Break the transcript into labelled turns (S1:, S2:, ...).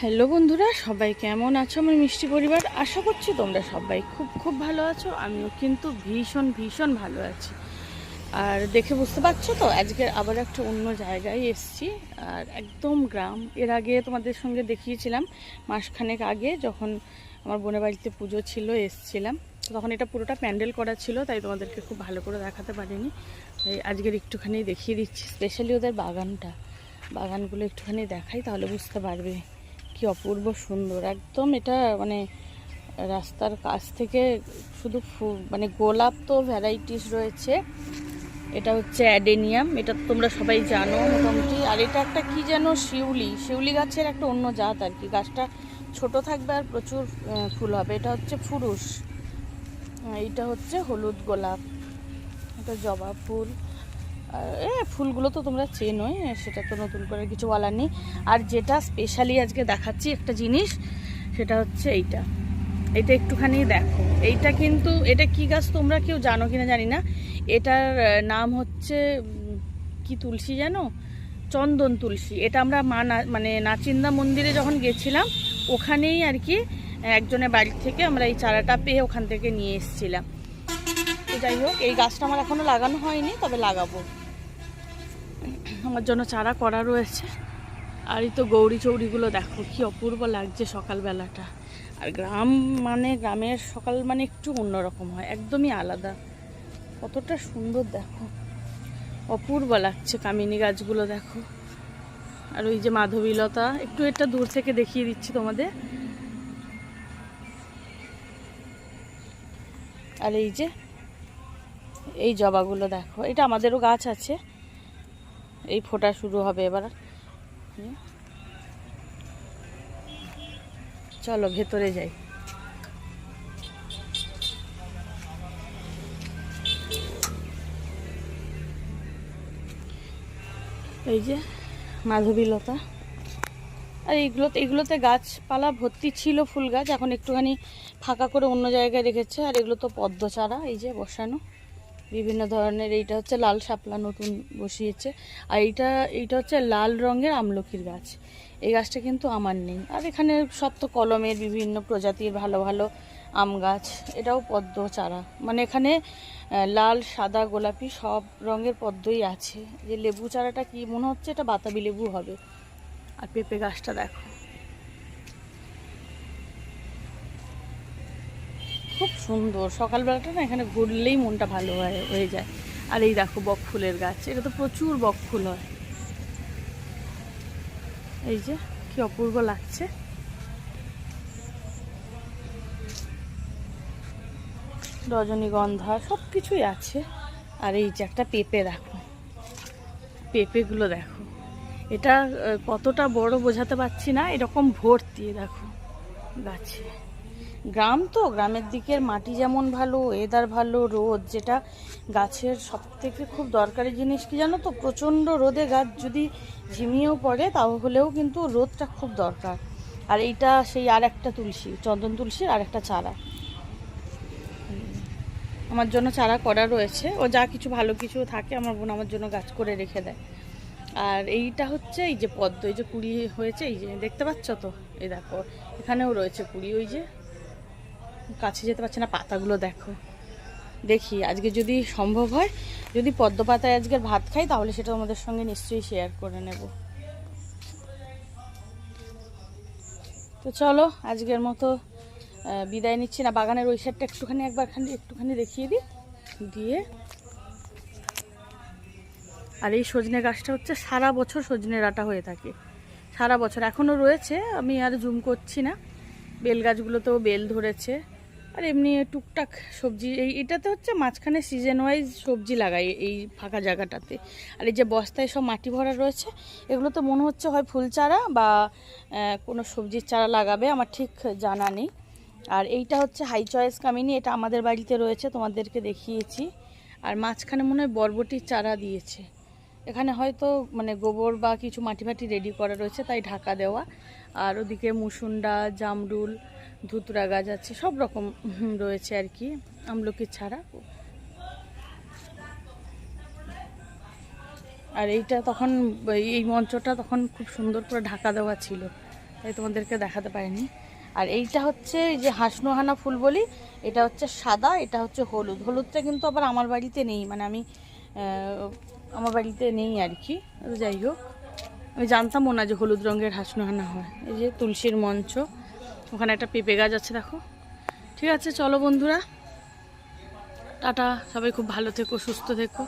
S1: Hello বন্ধুরা, সবাই কেমন আছো আমার মিষ্টি পরিবার? আশা করছি তোমরা সবাই খুব খুব ভালো আছো, আমিও কিন্তু ভীষণ ভীষণ ভালো আছি। আর দেখে বুঝতে পারছ তো, আজকে আবার একটা অন্য জায়গায় এসছি, আর একদম গ্রাম। এর আগে তোমাদের সঙ্গে দেখিয়েছিলাম, মাসখানেক আগে যখন আমার বোনের বাড়িতে পুজো ছিল, এসছিলাম। তখন এটা পুরোটা প্যান্ডেল করা ছিল, তাই তোমাদেরকে খুব ভালো করে দেখাতে পারিনি। তাই আজকের একটুখানি দেখিয়ে দিচ্ছি স্পেশালি ওদের বাগানটা। বাগানগুলো একটুখানি দেখাই, তাহলে বুঝতে পারবে। কি অপূর্ব সুন্দর। একদম এটা মানে রাস্তার কাছ থেকে শুধু মানে গোলাপ তো ভ্যারাইটিস রয়েছে। এটা হচ্ছে অ্যাডেনিয়াম এটা তোমরা সবাই জানো মোটামুটি। আর এটা একটা কি যেন শিউলি শিউলি গাছের একটা অন্য জাত আর কি। গাছটা ছোট থাকবে আর প্রচুর ফুল হবে। এটা হচ্ছে ফুরুষ। এইটা হচ্ছে হলুদ গোলাপ। এটা জবা ফুল। এ, ফুলগুলো তো তোমরা চেনোই সেটা তো নতুন করে কিছু বলার নেই। আর যেটা স্পেশালি আজকে দেখাচ্ছি একটা জিনিস, সেটা হচ্ছে এইটা। এটা একটুখানি দেখো। এইটা কিন্তু, এটা কি গাছ তোমরা কেউ জানো কিনা জানি না। এটার নাম হচ্ছে কি তুলসী জানো? চন্দন তুলসী। এটা আমরা মা মানে নাচিন্দা মন্দিরে যখন গেছিলাম, ওখানেই আর কি, একজনের বাড়ি থেকে আমরা এই চারাটা পেয়ে ওখান থেকে নিয়ে এসেছিলাম। যাই হোক, এই গাছটা আমার এখনও লাগানো হয়নি, তবে লাগাবো। আমার জন্য চারা করা রয়েছে। আর এই তো গৌরী চৌরিগুলো দেখো, কি অপূর্ব লাগছে সকালবেলাটা। আর গ্রাম মানে গ্রামের সকাল মানে একটু অন্যরকম হয়, একদমই আলাদা। কতটা সুন্দর দেখো। অপূর্ব লাগছে কামিনী গাছগুলো দেখো। আর ওই যে মাধবীলতা, একটু এটা দূর থেকে দেখিয়ে দিচ্ছি তোমাদের। আর এই যে এই জবাগুলো দেখো। এটা আমাদেরও গাছ আছে। এই ফোটা শুরু হবে এবার। চলো, ভেতরে যাই। এই যে, মাধবীলতা। আর এইগুলোতে এগুলোতে গাছপালা ভর্তি ছিল, ফুল গাছ। এখন একটুখানি ফাঁকা করে অন্য জায়গায় রেখেছে। আর এগুলো তো পদ্ম চারা এই যে বসানো। বিভিন্ন ধরনের, এইটা হচ্ছে লাল শাপলা নতুন বসিয়েছে। আর এইটা এইটা হচ্ছে লাল রঙের আমলকির গাছ। এই গাছটা কিন্তু আমার নেই। আর এখানে সব তো কলমের বিভিন্ন প্রজাতির ভালো ভালো আম গাছ, এটাও পদ্ম চারা। মানে এখানে লাল, সাদা, গোলাপি সব রঙের পদ্মই আছে। যে লেবু চারাটা কি মনে হচ্ছে? এটা বাতাবি লেবু হবে। আর পেঁপে গাছটা দেখো। খুব সুন্দর। সকালবেলাটা না এখানে ঘুরলেই মনটা ভালো হয়, হয়ে যায়। আর এই দেখো বক ফুলের গাছ, এটা তো প্রচুর বক ফুল হয়। এই যে, কি অপূর্ব লাগছে। রজনীগন্ধা সব কিছুই আছে। আর এই যে একটা পেঁপে দেখো। পেঁপেগুলো দেখো। এটা কতটা বড় বোঝাতে পারছি না, এরকম ভর্তি, দেখো, গাছে। গ্রাম তো, গ্রামের দিকের মাটি যেমন ভালো ওয়েদার ভালো, রোদ, যেটা গাছের সব থেকে খুব দরকারি জিনিস কি জানো তো? প্রচণ্ড রোদে গাছ যদি ঝিমিয়েও পড়ে, তাহলেও কিন্তু রোদটা খুব দরকার। আর এইটা সেই আর একটা তুলসী, চন্দন তুলসীর আর একটা চারা। আমার জন্য চারা করা রয়েছে। ও যা কিছু ভালো কিছু থাকে, আমার বোন আমার জন্য গাছ করে রেখে দেয়। আর এইটা হচ্ছে এই যে পদ্ম, এই যে কুড়ি হয়েছে, এই যে দেখতে পাচ্ছ তো? এই দেখো, এখানেও রয়েছে কুড়ি, ওই যে কাছে যেতে পারছে না, পাতাগুলো দেখো। দেখি, আজকে যদি সম্ভব হয়, যদি পদ্ম পাতায় আজকের ভাত খাই, তাহলে সেটা আমাদের সঙ্গে নিশ্চয়ই শেয়ার করে নেব। তো চলো, আজকের মতো বিদায় নিচ্ছি। না, বাগানের ওই সাইডটা একটুখানি একবার খানি, একটুখানি দেখিয়ে দিই। দিয়ে, আর এই সজনে গাছটা হচ্ছে সারা বছর সজনে ডাঁটা হয়ে থাকে। সারা বছর এখনও রয়েছে, আমি আর জুম করছি না। বেল গাছগুলোতেও বেল ধরেছে। আর এমনি টুকটাক সবজি, এই এটাতে হচ্ছে মাঝখানে সিজন ওয়াইজ সবজি লাগাই এই ফাঁকা জায়গাটাতে। আর এই যে বস্তায় সব মাটি ভরা রয়েছে এগুলো তো মনে হচ্ছে হয় ফুল চারা বা কোনো সবজির চারা লাগাবে, আমার ঠিক জানা নেই। আর এইটা হচ্ছে হাই চয়েস কামিনি, এটা আমাদের বাড়িতে রয়েছে, তোমাদেরকে দেখিয়েছি। আর মাঝখানে মনে হয় বরবটির চারা দিয়েছে। এখানে হয়তো মানে গোবর বা কিছু মাটি ফাটি রেডি করা রয়েছে, তাই ঢাকা দেওয়া। আর ওদিকে মুসুন্ডা, জামরুল ধুতরা গাছ আছে, সব রকম রয়েছে আর কি, আমলকি ছাড়া। আর এইটা তখন, এই মঞ্চটা তখন খুব সুন্দর করে ঢাকা দেওয়া ছিল, তাই তোমাদেরকে দেখাতে পারিনি। আর এইটা হচ্ছে যে হাসনোহানা ফুল বলি, এটা হচ্ছে সাদা, এটা হচ্ছে হলুদ। হলুদটা কিন্তু আবার আমার বাড়িতে নেই মানে আমি আমার বাড়িতে নেই আর কি যাই হোক। আমি জানতামও না যে হলুদ রঙের হাসনোহানা হয়। এই যে তুলসীর মঞ্চ। ওখানে একটা পেঁপে গাছ আছে, দেখো। ঠিক আছে, চলো বন্ধুরা। টাটা, সবাই খুব ভালো থেকো, সুস্থ থেকো।